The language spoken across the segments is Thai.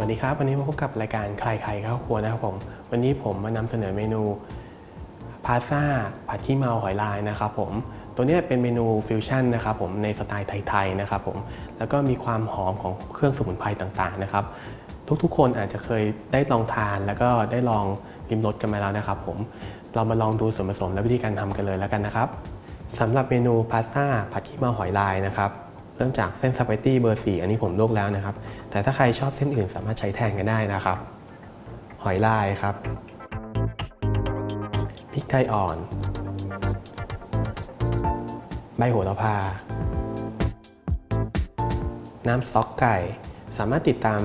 วัสดีครับ วันนี้มาพบกับรายการใครใครเข้าครัวนะครับผม วันนี้ผมมานำเสนอเมนูพาสต้าผัดขี้เมาหอยลายนะครับผม ตัวนี้เป็นเมนูฟิวชั่นนะครับผมในสไตล์ไทยๆนะครับผม แล้วก็มีความหอมของเครื่องสมุนไพรต่างๆนะครับ ทุกๆคนอาจจะเคยได้ลองทานแล้วก็ได้ลองริมรสกันมาแล้วนะครับผม เรามาลองดูส่วนผสมและวิธีการทำกันเลยแล้วกันนะครับสำหรับเมนูพาสต้าผัดขี้เมาหอยลายนะครับ เริ่มจากเส้นสปาเกตตี้เบอร์4อันนี้ผมลวกแล้วนะครับ แต่ถ้าใครชอบเส้นอื่นสามารถใช้แทนกันได้นะครับ หอยลายครับพริกไทยอ่อน ใบโหระพา น้ำสต๊อกไก่ สามารถติดตาม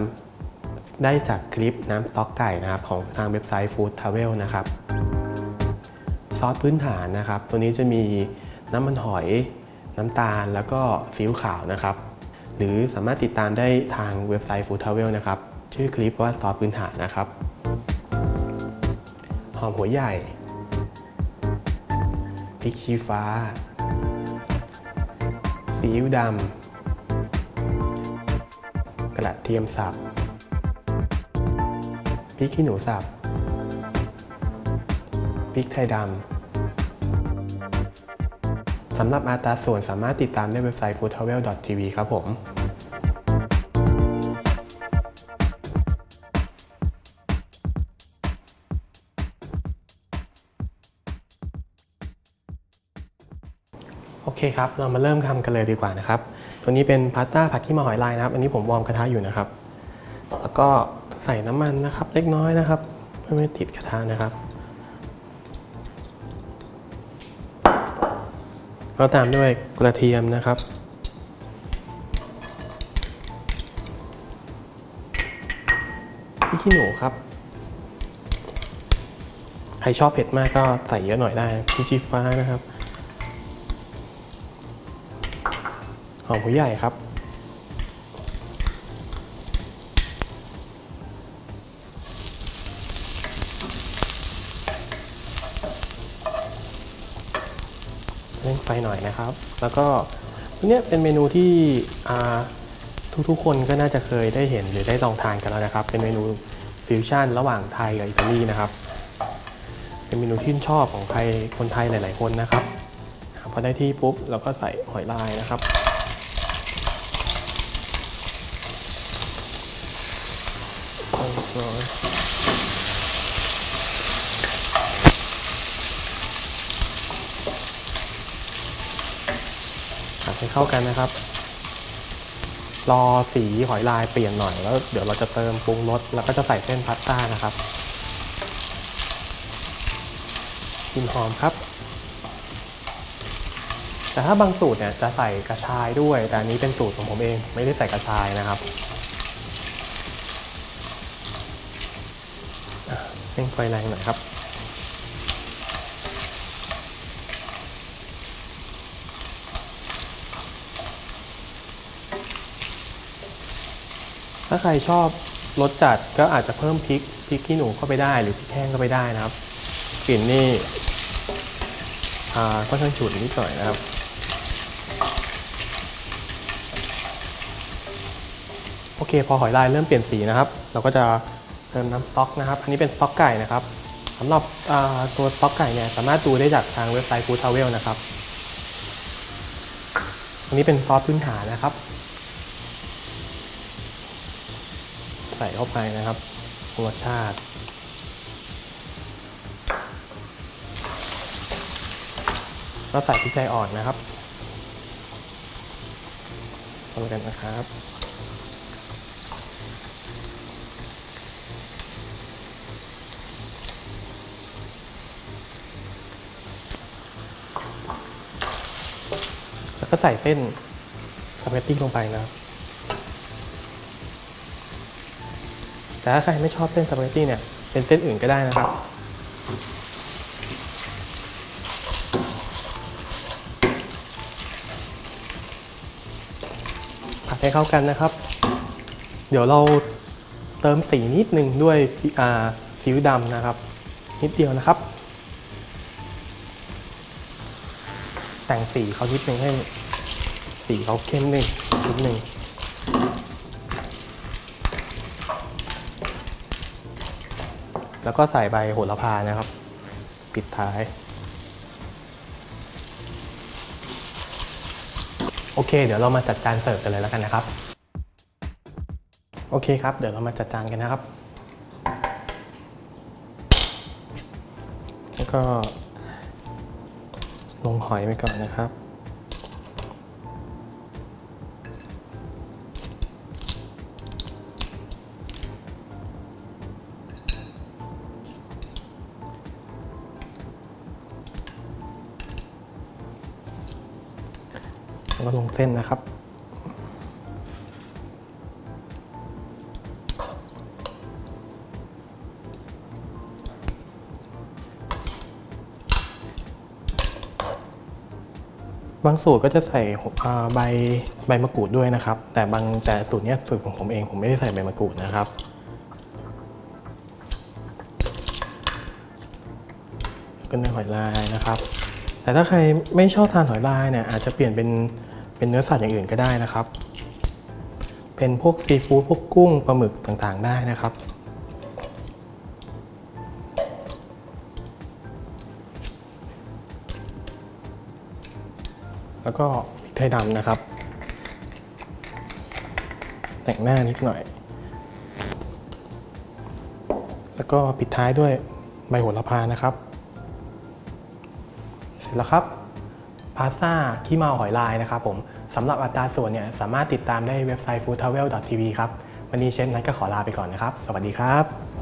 ได้จากคลิปน้ำสต๊อกไก่นะครับ ของทางเว็บไซต์ Food Travel นะครับ ซอสพื้นฐานนะครับ ตัวนี้จะมีน้ำมันหอย น้ำตาลแล้วก็ซีอิ๊วขาวนะครับ หรือสามารถติดตามได้ทางเว็บไซต์ Food Travel นะครับ ชื่อคลิปว่าซอสพื้นฐานนะครับ หอมหัวใหญ่ พริกชี้ฟ้า ซีอิ๊วดำ กระเทียมสับ พริกขี้หนูสับ พริกไทยดำ สำหรับอัตราส่วนสามารถติดตามได้เว็บไซต์ foodtravel.tv ครับผมโอเคครับ เรามาเริ่มทำกันเลยดีกว่านะครับ ตัวนี้เป็นพาสต้าผัดขี้มาหอยลายนะครับ อันนี้ผมวอร์มกระทะอยู่นะครับ แล้วก็ใส่น้ำมันนะครับ เล็กน้อยนะครับ เพื่อไม่ติดกระทะนะครับ ก็ตามด้วยกระเทียมนะครับ พริกขี้หนูครับ ใครชอบเผ็ดมากก็ใส่เยอะหน่อยได้พริกชี้ฟ้านะครับ หอมหัวใหญ่ครับ เร่งไฟหน่อยนะครับ แล้วก็เนี้ยเป็นเมนูที่ทุกๆคนก็น่าจะเคยได้เห็นหรือได้ลองทานกันแล้วนะครับ เป็นเมนูฟิวชั่นระหว่างไทยกับอิตาลีนะครับ เป็นเมนูที่ชอบของใครคนไทยหลาย ๆ คนนะครับพอได้ที่ปุ๊บเราก็ใส่หอยลายนะครับ ให้เข้ากันนะครับ รอสีหอยลายเปลี่ยนหน่อยแล้วเดี๋ยวเราจะเติมปรุงรสแล้วก็จะใส่เส้นพาสต้านะครับกลิ่นหอมครับ แต่ถ้าบางสูตรเนี่ยจะใส่กระชายด้วย แต่อันนี้เป็นสูตรของผมเองไม่ได้ใส่กระชายนะครับเร่งไฟแรงหน่อยครับ ถ้าใครชอบรสจัดก็อาจจะเพิ่มพริกพริกขี้หนูเข้าไปได้หรือพริกแห้งเข้าไปได้นะครับกลิ่นนี่ก็ช่างฉุนนิดหน่อยนะครับโอเคพอหอยลายเริ่มเปลี่ยนสีนะครับ เราก็จะเติมน้ำสต๊อกนะครับ อันนี้เป็นสต๊อกไก่นะครับสำหรับตัวสต๊อกไก่เนี่ยสามารถดูได้จากทางเว็บไซต์ Food Travel นะครับ อันนี้เป็นซอสพื้นฐานนะครับ ส่เข้าไปนะครับปรุงรสชาติ แล้วใส่พริกไทยอ่อนนะครับคนกันนะครับแล้วก็ใส่เส้นสปาเกตตี้ลงไปนะครับ แต่ถ้าใครไม่ชอบเส้นสปาเกตตี้เนี่ยเป็นเส้นอื่นก็ได้นะครับ ผัดให้เข้ากันนะครับ เดี๋ยวเราเติมสีนิดนึงด้วยซีอิ๊วดำนะครับ นิดเดียวนะครับ แต่งสีเขานิดนึงให้สีเขาเข้มหนึ่งนิดนึง แล้วก็ใส่ใบโหระพานะครับ ปิดท้าย โอเค เดี๋ยวเรามาจัดจานเสิร์ฟกันเลยแล้วกันนะครับ โอเคครับ เดี๋ยวเรามาจัดจานกันนะครับ แล้วก็ลงหอยไปก่อนนะครับ ก็ลงเส้นนะครับ บางสูตรก็จะใส่ใบใบมะกรูดด้วยนะครับ แต่บางแต่สูตรนี้สูตรของผมเองผมไม่ได้ใส่ใบมะกรูดนะครับก็เนื้อหอยลายนะครับ แต่ถ้าใครไม่ชอบทานหอยลายเนี่ยอาจจะเปลี่ยนเป็นเป็นเนื้อสัตว์อย่างอื่นก็ได้นะครับ เป็นพวกซีฟู้ดพวกกุ้งปลาหมึกต่างๆ ได้นะครับ แล้วก็พริกไทยดำนะครับ แต่งหน้านิดหน่อย แล้วก็ปิดท้ายด้วยใบโหระพานะครับ ร็จแล้วครับพาสต้าขี้เมาหอยลายนะครับผมสำหรับอัตราส่วนเนี่ยสามารถติดตามได้เว็บไซต์ foodtravel.tv ครับ วันนี้เชฟนัทก็ขอลาไปก่อนนะครับ สวัสดีครับ